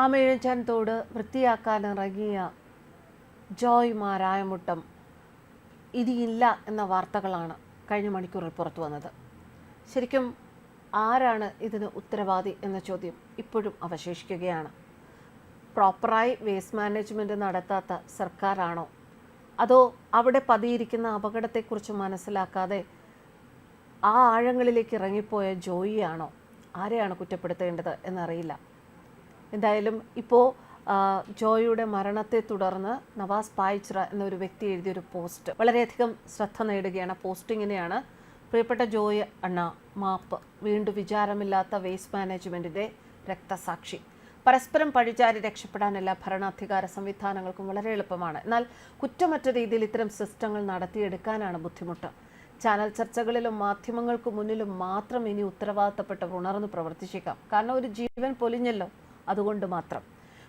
ആമയിഴച്ചാൻ തോട് വൃത്തിയാക്കാൻ ഇറങ്ങിയ ജോയ് മാരായമുട്ടം ഇനിയില്ല എന്ന വാർത്തകളാണ് കഴിഞ്ഞ മണിക്കൂറിൽ പുറത്തു വന്നത്. ശരിക്കും ആരാണ് ഇതിന് ഉത്തരവാദി എന്ന ചോദ്യം ഇപ്പോഴും അവശേഷിക്കുകയാണ്. പ്രോപ്പറായി വേസ്റ്റ് മാനേജ്മെന്റ് നടത്താത്ത സർക്കാരാണോ? അതോ അവിടെ പതിയിരിക്കുന്ന അപകടത്തെക്കുറിച്ച് മനസ്സിലാക്കാതെ ആ ആഴങ്ങളിലേക്ക് ഇറങ്ങിപ്പോയ ജോയിയാണോ? ആരെയാണ് കുറ്റപ്പെടുത്തേണ്ടത് എന്നറിയില്ല. എന്തായാലും ഇപ്പോൾ ജോയിയുടെ മരണത്തെ തുടർന്ന് നവാസ് പായ്ച്ര എന്നൊരു വ്യക്തി എഴുതിയൊരു പോസ്റ്റ്. വളരെയധികം ശ്രദ്ധ നേടുകയാണ്. പോസ്റ്റ് ഇങ്ങനെയാണ് പ്രിയപ്പെട്ട ജോയ് അണ്ണ മാപ്പ് വീണ്ടും വിചാരമില്ലാത്ത വേസ്റ്റ് മാനേജ്മെന്റിന്റെ രക്തസാക്ഷി. പരസ്പരം പഴിചാരി രക്ഷപ്പെടാൻ എല്ലാ ഭരണാധികാര സംവിധാനങ്ങൾക്കും വളരെ എളുപ്പമാണ്. എന്നാൽ കുറ്റമറ്റ രീതിയിൽ ഇത്തരം സിസ്റ്റങ്ങൾ നടത്തിയെടുക്കാനാണ് ബുദ്ധിമുട്ട്. ചാനൽ ചർച്ചകളിലും മാധ്യമങ്ങൾക്ക് മുന്നിലും മാത്രം ഇനി ഉത്തരവാദിത്തപ്പെട്ടവർ ഉണർന്ന് പ്രവർത്തിച്ചേക്കാം. കാരണം ഒരു ജീവൻ പൊലിഞ്ഞല്ലോ. അതുകൊണ്ട് മാത്രം.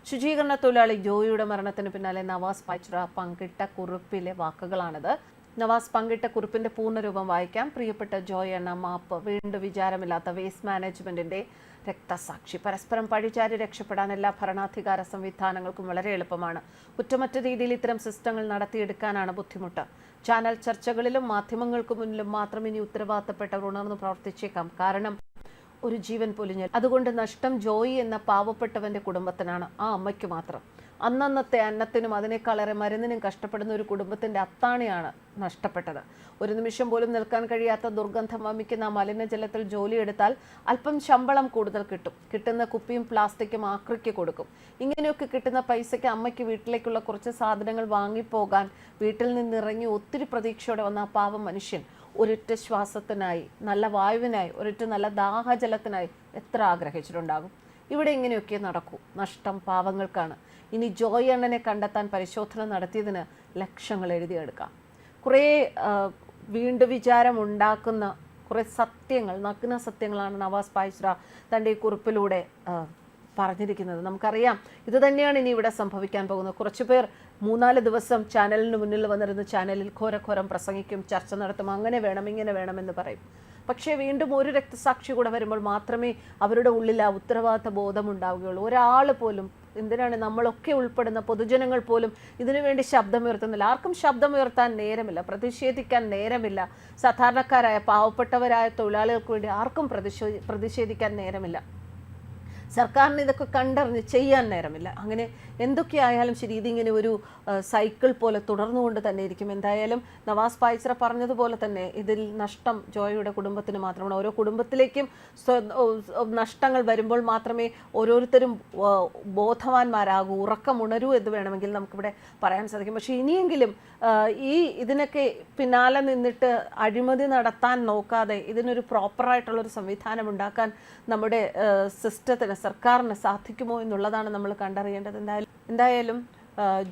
ശുചീകരണ തൊഴിലാളി ജോയിയുടെ മരണത്തിന് പിന്നാലെ നവാസ് പൈച്ര പങ്കിട്ട കുറിപ്പിലെ വാക്കുകളാണിത്. നവാസ് പങ്കിട്ട കുറിപ്പിന്റെ പൂർണരൂപം വായിക്കാം. പ്രിയപ്പെട്ട ജോയ് എന്ന മാപ്പ് വീണ്ടും വിചാരമില്ലാത്ത വേസ്റ്റ് മാനേജ്മെന്റിന്റെ രക്തസാക്ഷി. പരസ്പരം പഴിചാരി രക്ഷപ്പെടാൻ എല്ലാ ഭരണാധികാര സംവിധാനങ്ങൾക്കും വളരെ എളുപ്പമാണ്. കുറ്റമറ്റ രീതിയിൽ ഇത്തരം സിസ്റ്റങ്ങൾ നടത്തിയെടുക്കാനാണ് ബുദ്ധിമുട്ട്. ചാനൽ ചർച്ചകളിലും മാധ്യമങ്ങൾക്ക് മുന്നിലും മാത്രം ഇനി ഉത്തരവാദിത്തപ്പെട്ടവർ ഉണർന്നു പ്രവർത്തിച്ചേക്കാം. കാരണം ഒരു ജീവൻ പൊലിഞ്ഞൽ അതുകൊണ്ട് നഷ്ടം ജോയി എന്ന പാവപ്പെട്ടവന്റെ കുടുംബത്തിനാണ് ആ അമ്മയ്ക്ക് മാത്രം. അന്നന്നത്തെ അന്നത്തിനും അതിനേക്കാളേറെ മരുന്നിനും കഷ്ടപ്പെടുന്ന ഒരു കുടുംബത്തിന്റെ അത്താണിയാണ് നഷ്ടപ്പെട്ടത്. ഒരു നിമിഷം പോലും നിൽക്കാൻ കഴിയാത്ത ദുർഗന്ധം വമിക്കുന്ന മലിനജലത്തിൽ ജോലിയെടുത്താൽ അല്പം ശമ്പളം കൂടുതൽ കിട്ടും. കിട്ടുന്ന കുപ്പിയും പ്ലാസ്റ്റിക്കും ആക്രിക്ക് കൊടുക്കും. ഇങ്ങനെയൊക്കെ കിട്ടുന്ന പൈസയ്ക്ക് അമ്മയ്ക്ക് വീട്ടിലേക്കുള്ള കുറച്ച് സാധനങ്ങൾ വാങ്ങിപ്പോകാൻ വീട്ടിൽ നിന്നിറങ്ങി ഒത്തിരി പ്രതീക്ഷയോടെ വന്ന ആ പാവം മനുഷ്യൻ ഒരിറ്റ ശ്വാസത്തിനായി നല്ല വായുവിനായി ഒരിറ്റ നല്ല ദാഹജലത്തിനായി എത്ര ആഗ്രഹിച്ചിട്ടുണ്ടാകും? ഇവിടെ ഇങ്ങനെയൊക്കെ നടക്കൂ. നഷ്ടം പാവങ്ങൾക്കാണ്. ഇനി ജോയ് അണ്ണനെ കണ്ടെത്താൻ പരിശോധന നടത്തിയതിന് ലക്ഷങ്ങൾ എഴുതിയെടുക്കാം. കുറേ വീണ്ടും വിചാരം ഉണ്ടാക്കുന്ന കുറേ സത്യങ്ങൾ നഗ്ന സത്യങ്ങളാണ് നവാസ് പായ്സ്ര തന്റെ ഈ കുറിപ്പിലൂടെ പറഞ്ഞിരിക്കുന്നത്. നമുക്കറിയാം ഇത് തന്നെയാണ് ഇനി ഇവിടെ സംഭവിക്കാൻ പോകുന്നത്. കുറച്ചുപേർ മൂന്നാൽ ദിവസം ചാനലിന് മുന്നിൽ വന്നിരുന്ന ചാനലിൽ ഘോരഘോരം പ്രസംഗിക്കും ചർച്ച നടത്തും അങ്ങനെ വേണം ഇങ്ങനെ വേണമെന്ന് പറയും. പക്ഷേ വീണ്ടും ഒരു രക്തസാക്ഷി കൂടെ വരുമ്പോൾ മാത്രമേ അവരുടെ ഉള്ളിൽ ആ ഉത്തരവാദിത്ത ബോധം ഉണ്ടാവുകയുള്ളൂ. ഒരാൾ പോലും എന്തിനാണ് നമ്മളൊക്കെ ഉൾപ്പെടുന്ന പൊതുജനങ്ങൾ പോലും ഇതിനുവേണ്ടി ശബ്ദമുയർത്തുന്നില്ല? ആർക്കും ശബ്ദമുയർത്താൻ നേരമില്ല പ്രതിഷേധിക്കാൻ നേരമില്ല. സാധാരണക്കാരായ പാവപ്പെട്ടവരായ തൊഴിലാളികൾക്ക് വേണ്ടി ആർക്കും പ്രതിഷേധിക്കാൻ നേരമില്ല. സർക്കാരിന് ഇതൊക്കെ കണ്ടറിഞ്ഞ് ചെയ്യാൻ നേരമില്ല. അങ്ങനെ എന്തൊക്കെയായാലും ശരി ഇതിങ്ങനെ ഒരു സൈക്കിൾ പോലെ തുടർന്നുകൊണ്ട് തന്നെ ഇരിക്കും. എന്തായാലും നവാസ് പായ്ച്ചറ പറഞ്ഞതുപോലെ തന്നെ ഇതിൽ നഷ്ടം ജോയയുടെ കുടുംബത്തിന് മാത്രമാണ്. ഓരോ കുടുംബത്തിലേക്കും നഷ്ടങ്ങൾ വരുമ്പോൾ മാത്രമേ ഓരോരുത്തരും ബോധവാന്മാരാകൂ ഉറക്കമുണരൂ എന്ന് വേണമെങ്കിൽ നമുക്കിവിടെ പറയാൻ സാധിക്കും. പക്ഷേ ഇനിയെങ്കിലും ഈ ഇതിനൊക്കെ പിന്നാലെ നിന്നിട്ട് അഴിമതി നടത്താൻ നോക്കാതെ ഇതിനൊരു പ്രോപ്പറായിട്ടുള്ളൊരു സംവിധാനം ഉണ്ടാക്കാൻ നമ്മുടെ സിസ്റ്റത്തിന് സർക്കാരിന് സാധിക്കുമോ എന്നുള്ളതാണ് നമ്മൾ കണ്ടറിയേണ്ടത്. എന്തായാലും എന്തായാലും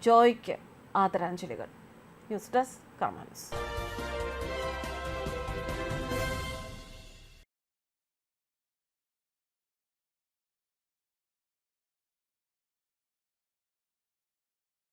ജോയ്ക്ക് ആദരാഞ്ജലികൾ. News desk കമാൻസ്